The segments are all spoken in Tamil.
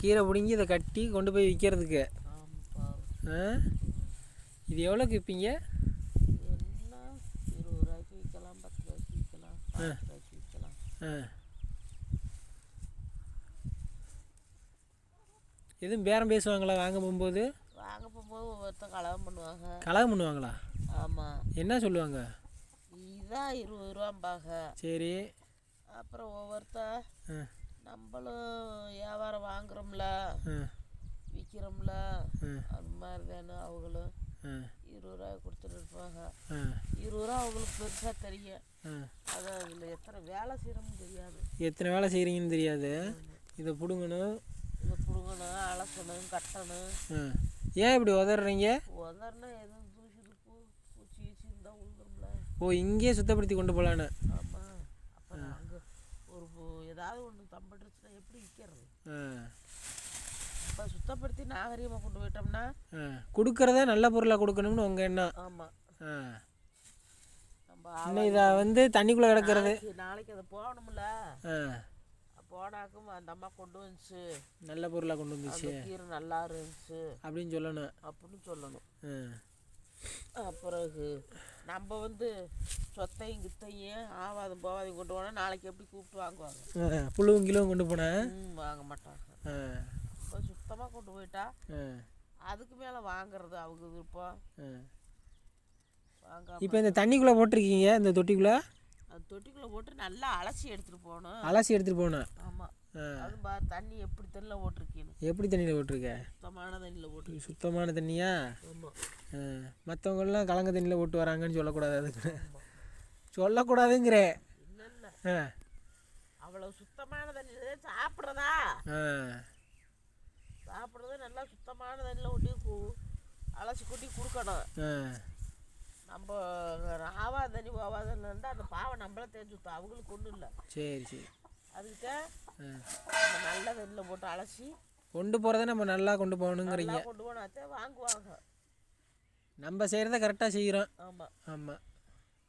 கீரை பிடுங்கி இதை கட்டி கொண்டு போய் விற்கிறதுக்கு இது எவ்வளோக்கு விற்பீங்க எதுவும் பேரம் பேசுவாங்களா வாங்க போகும்போது? வாங்க போகும்போது ஒவ்வொருத்தன் கலகம் பண்ணுவாங்க. கலகம் பண்ணுவாங்களா? ஆமாம் என்ன சொல்லுவாங்க? இதான் இருபது ரூபாம்பாங்க. சரி. அப்புறம் ஒவ்வொருத்த ஆ. நம்மளும் வியாபாரம் வாங்குறோம்ல விற்கிறோம்ல அது மாதிரி தானே அவங்களும். இருபது ரூபாய் கொடுத்துட்டு இருப்பாங்க. இருபது ரூபா அவங்களுக்கு பெருசாக தெரியும். ஆ. அது அதில் எத்தனை வேலை செய்கிறோம்னு தெரியாது. எத்தனை வேலை செய்கிறீங்கன்னு தெரியாது. இதை பிடுங்கணும். இதை பிடுங்கணும் அலசணும் கட்டணும். ஏன் இப்படி உதறீங்க உதறனா எதுவும் தூசி பூச்சி கீச்சி இருந்தால் உழுதுரும்ல ஓ இங்கேயே சுத்தப்படுத்தி கொண்டு போகலான்னு ஆமாம் அப்புறம் அங்கே ஒரு பூ- ஏதாவது ஒன்று தம்பிட்டுருச்சுன்னா எப்படி விற்கிறது இப்போ சுத்தப்படுத்தி நாகரீகமாக கொண்டு போயிட்டோம்னா கொடுக்குறத நல்ல பொருளாக கொடுக்கணும்னு உங்கள் எண்ணம். ஆமாம் நம்ம இதை வந்து தண்ணிக்குள்ளே கிடக்கிறது. நாளைக்கு அதை போகணும்ல போனாக்கும் அந்த அம்மா கொண்டு வந்துச்சு. நல்ல பொருளாக கொண்டு வந்துச்சு. கீரை நல்லா இருந்துச்சு. அப்படின்னு சொல்லணும். அப்படின்னு சொல்லணும். ஆ. பிறகு நம்ம வந்து சொத்தையும் கித்தையும் ஆவாதும் போவாதையும் கொண்டு போனால் நாளைக்கு எப்படி கூப்பிட்டு வாங்குவாங்க? புழுவும் கிலோவும் கொண்டு போனேன் வாங்க மாட்டாங்க. இப்போ சுத்தமாக கொண்டு போயிட்டா அதுக்கு மேலே வாங்குறது அவங்க விருப்பம். வாங்க இப்போ இந்த தண்ணிக்குள்ளே போட்டிருக்கீங்க இந்த தொட்டிக்குள்ளே? அது தொட்டிக்குள்ளே போட்டு நல்லா அலசி எடுத்துகிட்டு போகணும். அலசி எடுத்துகிட்டு போனேன் ஆமாம் அது பா தண்ணி எப்படி தெரியல போட்டிருக்கீன்னு. எப்படி தண்ணியில் போட்டிருக்க? சுத்தமான தண்ணியில் போட்டு சுத்தமான தண்ணியா? ஆமாம் மற்றவங்களாம் கலங்க தண்ணியில் போட்டு வராங்கன்னு சொல்லக்கூடாது அதுக்கு. சொல்லக்கூடாதுங்கிற. இல்லை இல்லை ஆ. அவ்வளோ சுத்தமான தண்ணியில் சாப்பிட்றதா? சாப்பிட்றது நல்லா சுத்தமான தண்ணியில் ஒட்டி அலசி கொட்டி கொடுக்கணும். நம்ம ஆவா தண்ணி போவா தண்ணி இருந்தால் அந்த பாவம் நம்மள தேஞ்சு ஊற்றும் அவங்களுக்கு ஒன்றும் இல்லை. சரி சரி. அதுக்கு நம்ம நல்ல தண்ணியில் போட்டு அலசி கொண்டு போகிறத நம்ம நல்லா கொண்டு போகணுங்கிறீங்க. கொண்டு போனாத்தே வாங்குவாங்க. நம்ம செய்கிறத கரெக்டாக செய்கிறோம் ஆமாம் ஆமாம்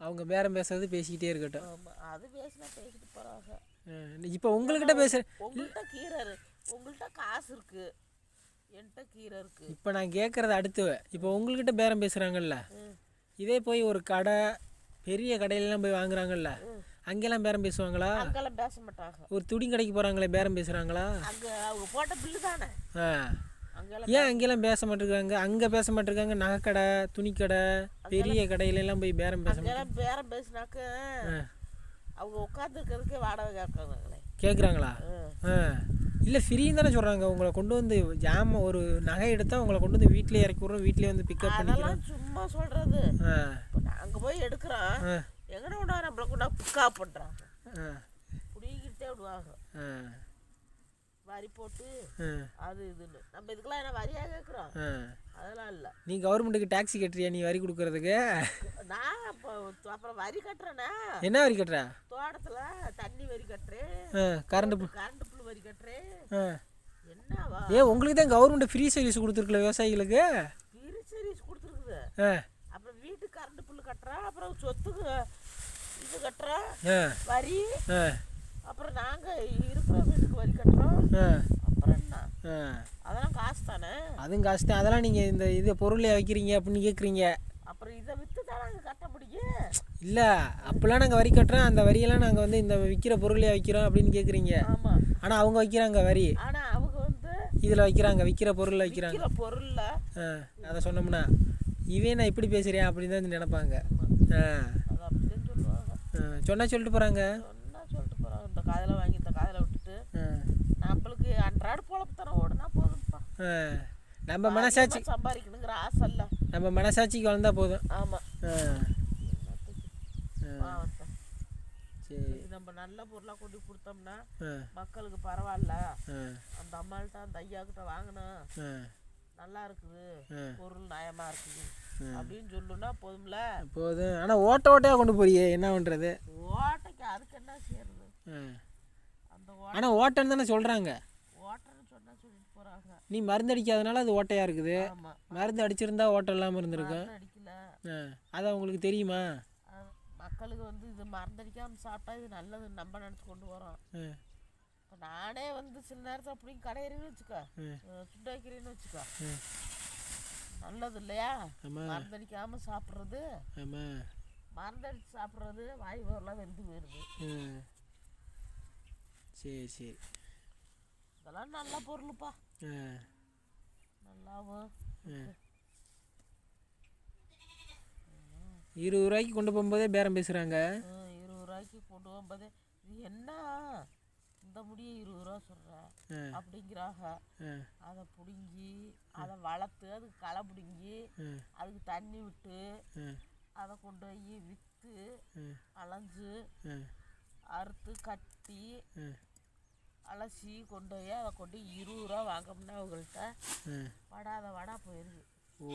அவங்க பேரம் பேசுறது பேசிக்கிட்டே இருக்கட்டும். ஆமாம் அது பேசினா பேசிட்டு போகிறாங்க இப்போ உங்கள்கிட்ட பேச உங்கள்கிட்ட கீரை உங்கள்கிட்ட காசு இருக்கு. என்கிட்ட கீரை இருக்கு. இப்போ நான் கேட்குறது அடுத்து இப்போ உங்கள்கிட்ட பேரம் பேசுகிறாங்கல்ல. இதே போய் ஒரு கடை பெரிய கடையிலலாம் போய் வாங்குறாங்கல்ல? அங்கெல்லாம் பேரம் பேசுவாங்களா? அங்கெல்லாம் பேச மாட்டாங்க. ஒரு துணி கடைக்கு போகிறாங்களே பேரம் பேசுகிறாங்களா அங்கே அவங்க போட்ட பில்லு தானே? ஆ. ஏன் அங்கெல்லாம் பேச மாட்டேங்கிறாங்க அங்கே பேச மாட்டேங்காங்க நகைக்கடை துணிக்கடை பெரிய கடையில எல்லாம் போய் பேரம் பேச பேரம் பேசினாக்க அவங்க உட்காந்துருக்கிறதுக்கே வாடகை கேட்கறாங்களே. கேட்குறாங்களா. ஆ. இல்லை ஃப்ரீன்னு தானே சொல்கிறாங்க உங்களை கொண்டு வந்து ஜாம ஒரு நகை எடுத்தால் உங்களை கொண்டு வந்து வீட்டிலே இறக்கி விட்றோம். வீட்டிலே வந்து பிக்கப் பண்ணிக்கிறோம் அதெல்லாம் சும்மா இப்போ நாங்கள் போய் எடுக்கிறோம் எங்கட நம்மளை கொண்டா புக்கா பண்ணுறாங்க பிடிக்கிட்டே விடுவாங்க. வரி போட்டு அது இதுன்னு. நம்ம இதுக்கெல்லாம் என்ன வரியா கேட்குறோம் அதெல்லாம் இல்லை. நீ கவர்மெண்ட்டுக்கு டாக்ஸி கட்டுறியா? நீ வரி கொடுக்கறதுக்கு? நான் அப்புறம் வரி கட்டுறேனே என்ன வரி கட்டுற? தோட்டத்தில் தண்ணி வரி கட்டுறேன். Current bill. கரண்ட் பில் வரி கட்டுறேன். என்னவா? ஏ உங்களுக்கு தான் கவர்மெண்ட் ஃப்ரீ சர்வீஸ் கொடுத்துருக்கல விவசாயிகளுக்கு? பிரி சர்வீஸ் கொடுத்துருக்குது. அப்புறம் வீட்டுக்கு கரண்ட் பில்லு கட்டுறேன் அப்புறம் சொத்துக்கு இது கட்டுறேன் வரி. அப்புறம் நாங்கள் இருக்கிற வீட்டுக்கு வரி கட்டுறோம். அப்புறம் என்ன? அதெல்லாம் காசு தானே அதுவும் காசு தான் அதெல்லாம் நீங்கள் இந்த இது பொருளை வைக்கிறீங்க அப்படின்னு கேட்குறீங்க அப்புறம் இதை விற்று தான் நாங்கள் கட்ட முடியும்? இல்லை அப்போல்லாம் நாங்கள் வரி கட்டுறோம். அந்த வரியெல்லாம் நாங்கள் வந்து இந்த விற்கிற பொருளே வைக்கிறோம் அப்படின்னு கேட்குறீங்க ஆமாம் ஆனால் அவங்க வைக்கிறாங்க வரி. ஆனால் அவங்க வந்து இதில் வைக்கிறாங்க விற்கிற பொருளில் வைக்கிறாங்க. பொருளில். ஆ அதை சொன்னோம்னா இவன் நான் இப்படி பேசுகிறேன் அப்படின்னு தான் நினைப்பாங்க. ஆ. அது அப்படிதான் சொல்லுவாங்க. ஆ, சொன்னா சொல்லிட்டு போகிறாங்க சொன்னா சொல்லிட்டு போகிறாங்க இந்த காதில் வாங்கி இந்த காதில் விட்டுட்டு ஆ நம்மளுக்கு அன்றாட பொழப்பு தரம் ஓடுனா போதும்ப்பா ஆ. நம்ம மனசாட்சி சம்பாதிக்கணுங்கிற ஆசை இல்லை. நம்ம மனசாட்சிக்கு வளர்ந்தா போதும். ஆமாம் சரி. நம்ம நல்ல பொருளாக கொண்டு கொடுத்தோம்னா மக்களுக்கு பரவாயில்ல. அந்த அம்மாள்கிட்ட அந்த ஐயாக்கிட்ட வாங்கினோம் நல்லா இருக்குது. பொருள் நியாயமா இருக்குது. அப்படின்னு சொல்லுனா போதும்ல. போதும். ஆனால் ஓட்ட ஓட்டையாக கொண்டு போறியே? என்ன பண்ணுறது ஓட்டைக்கு அதுக்கு என்ன செய்யறது? அந்த ஆனால் ஓட்டன்னு தானே சொல்கிறாங்க நீ மருந்து அடிக்காதனால அது ஓட்டையாக இருக்குது. மருந்து அடிச்சிருந்தா ஓட்டம் இல்லாமல் இருந்திருக்கும். மருந்து அது உங்களுக்கு தெரியுமா? மக்களுக்கு வந்து இது மருந்தடிக்காம சாப்பிட்டா இது நல்லது நம்ம நினச்சி கொண்டு வரோம். இப்போ நானே வந்து சில நேரத்தில் அப்படி கடையிறேன்னு வச்சுக்கோ. சுண்டை வைக்கிறேன்னு வச்சுக்கோ. நல்லது இல்லையா? ஆமாம் மருந்தடிக்காமல் சாப்பிட்றது. ஆமாம் மருந்தடிச்சு சாப்பிட்றது வாய் வரலாம் வெந்து போயிடுது சரி சரி. இதெல்லாம் நல்ல பொருளுப்பா. நல்லாவும் இருபது ரூபாய்க்கு கொண்டு போகும்போதே பேரம் பேசுகிறாங்க இருபது ரூபாய்க்கு கொண்டு போகும்போது இது என்ன இந்த முடியை இருபது ரூபா சொல்கிறேன் அப்படிங்கிறாங்க. அதை பிடுங்கி அதை வளர்த்து அதுக்கு களை பிடுங்கி அதுக்கு தண்ணி விட்டு அதை கொண்டு போய் விற்று அலைஞ்சு அறுத்து கட்டி அலசி கொண்டு போய் அதை கொண்டு இருபது ரூபா வாங்கணும்னா அவங்கள்ட்ட வடாத வடா போயிடுது ஓ.